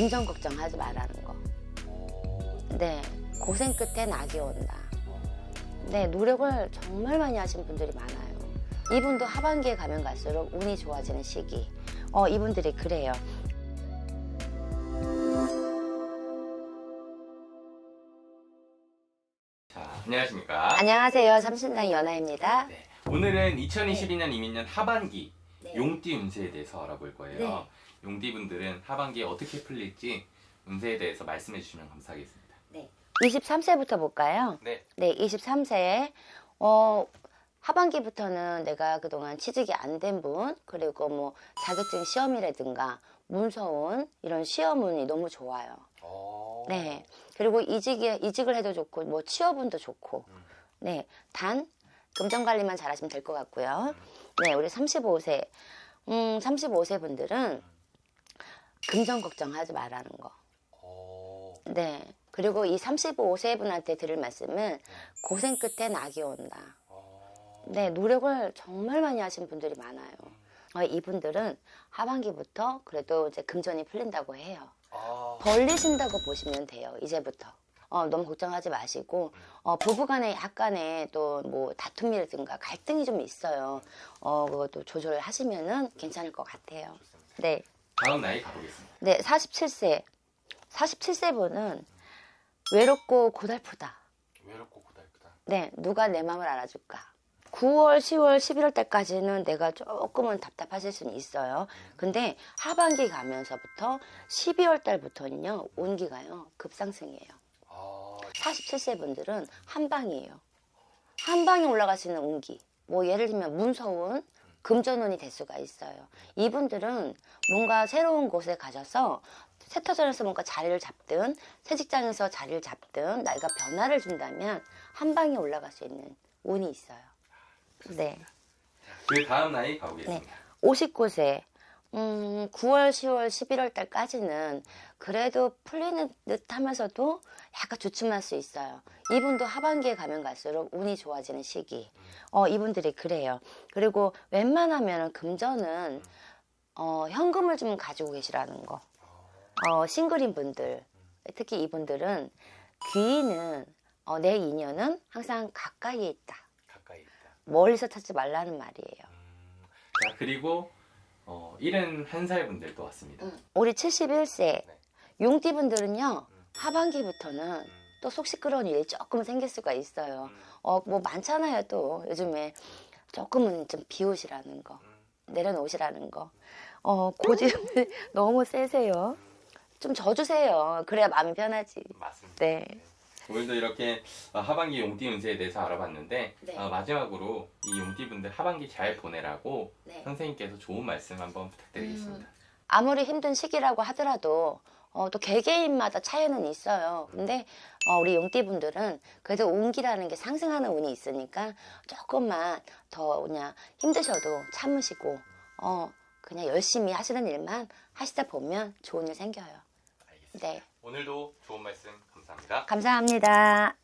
금전 걱정하지 말라는 거. 네, 고생 끝에 낙이 온다. 네, 노력을 정말 많이 하신 분들이 많아요. 이분도 하반기에 가면 갈수록 운이 좋아지는 시기. 어, 이분들이 그래요. 자, 안녕하십니까? 안녕하세요. 삼신당 연아입니다. 네. 오늘은 2022년 이민년 하반기 네. 용띠 운세에 대해서 알아볼 거예요. 네. 용띠 분들은 하반기에 어떻게 풀릴지 운세에 대해서 말씀해 주시면 감사하겠습니다. 23세부터 볼까요? 네. 네, 23세에 어 하반기부터는 내가 그동안 취직이 안 된 분, 그리고 뭐 자격증 시험이라든가 문서운 이런 시험운이 너무 좋아요. 네. 그리고 이직에 이직을 해도 좋고 뭐 취업운도 좋고. 음. 네. 단 금전 관리만 잘하시면 될 것 같고요. 네, 우리 35세. 음, 35세 분들은 금전 걱정하지 말라는 거. 네. 그리고 이 35세 분한테 드릴 말씀은 고생 끝에 낙이 온다. 네, 노력을 정말 많이 하신 분들이 많아요. 어, 이분들은 하반기부터 그래도 이제 금전이 풀린다고 해요. 벌리신다고 보시면 돼요. 이제부터. 어, 너무 걱정하지 마시고 어, 부부간에 약간의 또 뭐 다툼이라든가 갈등이 좀 있어요. 어, 그것도 조절하시면은 괜찮을 것 같아요. 네, 다음 나이 가보겠습니다. 네, 47세. 47세 분은 외롭고 고달프다. 외롭고 고달프다. 네, 누가 내 마음을 알아줄까? 9월, 10월, 11월 때까지는 내가 조금은 답답하실 수는 있어요. 근데 하반기 가면서부터 12월 달부터는요, 온기가요, 급상승이에요. 47세 분들은 한방이에요. 한방에 올라갈 수 있는 운기. 뭐 예를 들면 문서운, 금전운이 될 수가 있어요. 이분들은 뭔가 새로운 곳에 가셔서 새 터전에서 뭔가 자리를 잡든 새 직장에서 자리를 잡든 나이가 변화를 준다면 한 방에 올라갈 수 있는 운이 있어요. 네. 그 다음 나이 가보겠습니다. 59세. 음, 9월, 10월, 11월 달까지는 그래도 풀리는 듯 하면서도 약간 주춤할 수 있어요. 이분도 하반기에 가면 갈수록 운이 좋아지는 시기. 어, 이분들이 그래요. 그리고 웬만하면 금전은 어, 현금을 좀 가지고 계시라는 거. 어, 싱글인 분들, 특히 이분들은 귀인은 어, 내 인연은 항상 가까이에 있다. 가까이 있다. 멀리서 찾지 말라는 말이에요. 자, 그리고 어, 71살 분들도 왔습니다. 우리 71세 네. 용띠 분들은요 음. 하반기부터는 또 속 시끄러운 일이 조금 생길 수가 있어요. 음. 어뭐 많잖아요 또 요즘에 조금은 좀 비우시라는 거 음. 내려놓으시라는 거. 어 고집이 너무 세세요. 좀 져주세요. 그래야 마음이 편하지. 맞습니다. 네. 오늘도 이렇게 어, 하반기 용띠 운세에 대해서 알아봤는데 네. 어, 마지막으로 이 용띠 분들 하반기 잘 보내라고 네. 선생님께서 좋은 말씀 한번 부탁드리겠습니다. 아무리 힘든 시기라고 하더라도 어, 또 개개인마다 차이는 있어요. 근데 어, 우리 용띠분들은 그래도 운기라는 게 상승하는 운이 있으니까 조금만 더 그냥 힘드셔도 참으시고 어, 그냥 열심히 하시는 일만 하시다 보면 좋은 일 생겨요. 네. 오늘도 좋은 말씀 감사합니다. 감사합니다.